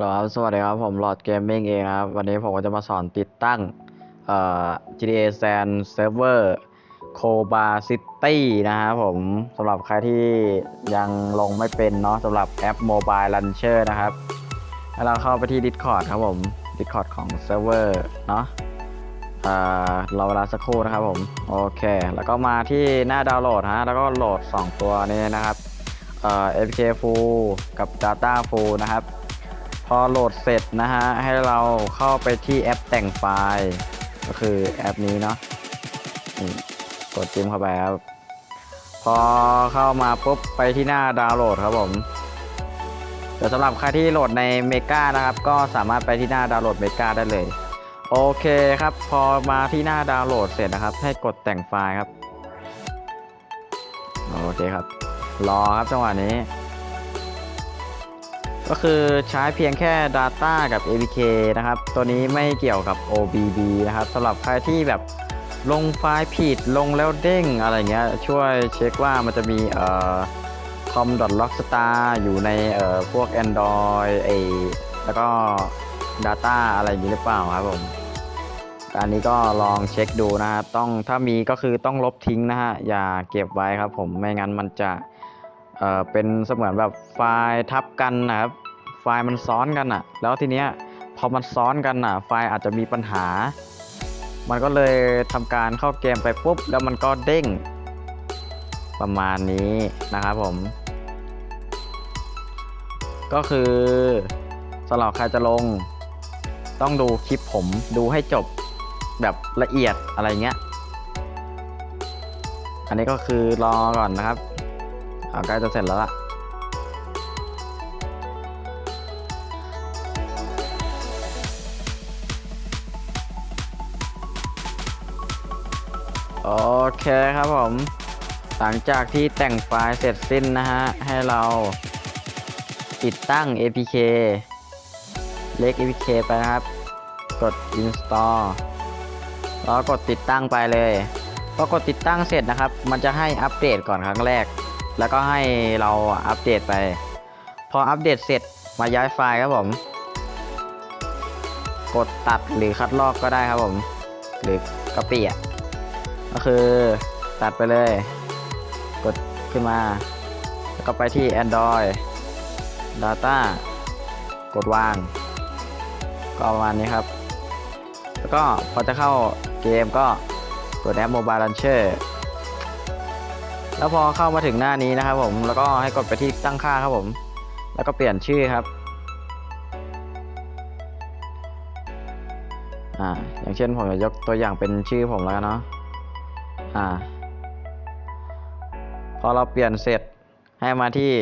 ครับสวัสดีครับ ผมหลอดเกมมิ่งเองครับ วันนี้ผมก็จะมาสอนติดตั้งเอ่อ GTA San Server Coba City นะครับผมสำหรับใครที่ยังลงไม่เป็นเนาะสำหรับแอป Mobile Launcher นะครับ ให้เราเข้าไปที่ Discord ครับผม Discord ของเซิร์ฟเวอร์เนาะเอ่อรอเวลาสักครู่นะครับผม โอเค แล้วก็มาที่หน้าดาวน์โหลดฮะแล้วก็โหลด 2 ตัวนี้นะครับเอ่อ APK Full กับ Data Full นะครับ พอโหลดเสร็จนะฮะ ให้เราเข้าไปที่แอปแต่งไฟล์ ก็คือแอปนี้เนาะกดจิ้มเข้าไปครับ พอเข้ามาปุ๊บไปที่หน้าดาวน์โหลดครับผมแต่สำหรับใครที่โหลดในเมกานะครับ ก็สามารถไปที่หน้าดาวน์โหลดเมกาได้เลย โอเคครับ พอมาที่หน้าดาวน์โหลดเสร็จนะครับ ให้กดแต่งไฟล์ครับ โอเคครับ รอครับจังหวะนี้ ก็คือใช้เพียงแค่ Data กับ APK นะครับ ตัวนี้ไม่เกี่ยวกับ OBD นะครับสำหรับใครที่แบบลงไฟล์ผิดลงแล้วเด้งอะไรเงี้ยช่วยเช็คว่ามันจะมีเอ่อ com.rockstar อยู่ในเอ่อพวก Android ไอแล้วก็ Data อะไรอย่างนี้หรือเปล่าครับผมอันนี้ก็ลองเช็คดูนะฮะต้องถ้ามีก็คือต้องลบทิ้งนะฮะอย่าเก็บไว้ครับผมไม่งั้นมันจะ เอ่อเป็นเสมือนแบบไฟล์ทับกันนะครับ ไฟล์มันซ้อนกันอะแล้วทีเนี้ยพอมันซ้อนกันอะไฟล์อาจจะมีปัญหา มันก็เลยทำการเข้าเกมไปปุ๊บ แล้วมันก็เด้ง ประมาณนี้นะครับผม ก็คือสำหรับใครจะลง ต้องดูคลิปผมดูให้จบแบบละเอียดอะไรเงี้ย อันนี้ก็คือรอก่อนนะครับ เอาใกล้จะเสร็จแล้วล่ะโอเคครับผม หลังจากที่แต่งไฟล์เสร็จสิ้นนะฮะ ให้เราติดตั้ง APK เล็ก APK ไปนะครับ กด install แล้วกดติดตั้งไปเลย พอกดติดตั้งเสร็จนะครับ มันจะให้อัปเดตก่อนครั้งแรก แล้วก็ให้เราอัปเดตไป พออัปเดตเสร็จมาย้ายไฟล์ครับผม กดตัดหรือคัดลอกก็ได้ครับผม หรือก็เปียก็คือตัดไปเลย กดขึ้นมา แล้วก็ไปที่ Android Data กดวาง ก็ประมาณนี้ครับ แล้วก็พอจะเข้าเกมก็กดแอป Mobile Launcher แล้วพอเข้ามาถึงหน้านี้นะครับผมแล้วก็ให้กดไปที่ตั้งค่าครับผม แล้วก็เปลี่ยนชื่อครับอ่าอย่างเช่นผมจะยกตัวอย่างเป็นชื่อผมแล้วกันเนาะอ่า พอเราเปลี่ยนเสร็จให้มาที่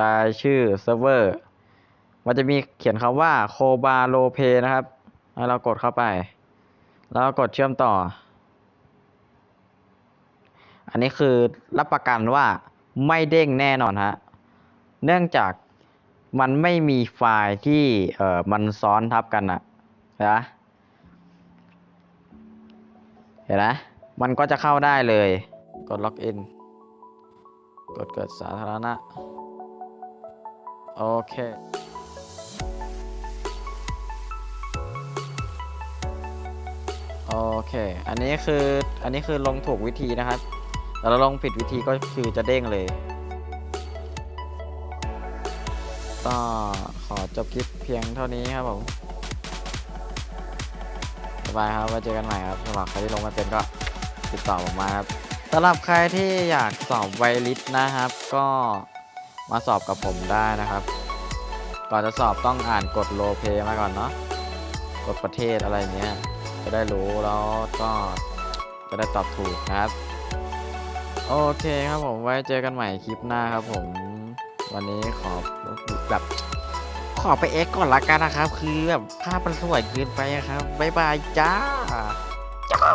รายชื่อเซิร์ฟเวอร์มันจะมีเขียนคำว่าโคบาโลเพนะครับให้เรากดเข้าไป แล้วกดเชื่อมต่อ อันนี้คือรับประกันว่าไม่เด้งแน่นอนฮะ เนื่องจากมันไม่มีไฟล์ที่เอ่อมันซ้อนทับกันอะเห็นไหมเห็นไหมมันก็จะเข้าได้เลย กดล็อกอิน กดเกิดสาธารณะ โอเคโอเค อันนี้คือ อันนี้คือลงถูกวิธีนะครับ แต่เราลองผิดวิธีก็คือจะเด้งเลย ก็ขอจบคลิปเพียงเท่านี้ครับผมบ๊ายบายครับไว้เจอกันใหม่ครับสำหรับใครที่ลงมาเป็นก็ติดต่อผมมาครับสำหรับใครที่อยากสอบไวลิสนะครับ ก็มาสอบกับผมได้นะครับ ก่อนจะสอบต้องอ่านกฎโลเพมาก่อนเนาะกฎประเทศอะไรเนี้ยจะได้รู้แล้วก็จะได้ตอบถูกนะครับ โอเคครับผมไว้เจอกันใหม่คลิปหน้าครับผม วันนี้ขอแบบขอไปเอ็กก่อนละกันนะครับ คือแบบภาพมันสวยเกินไปอะครับ บ๊ายบายจ้าจ้า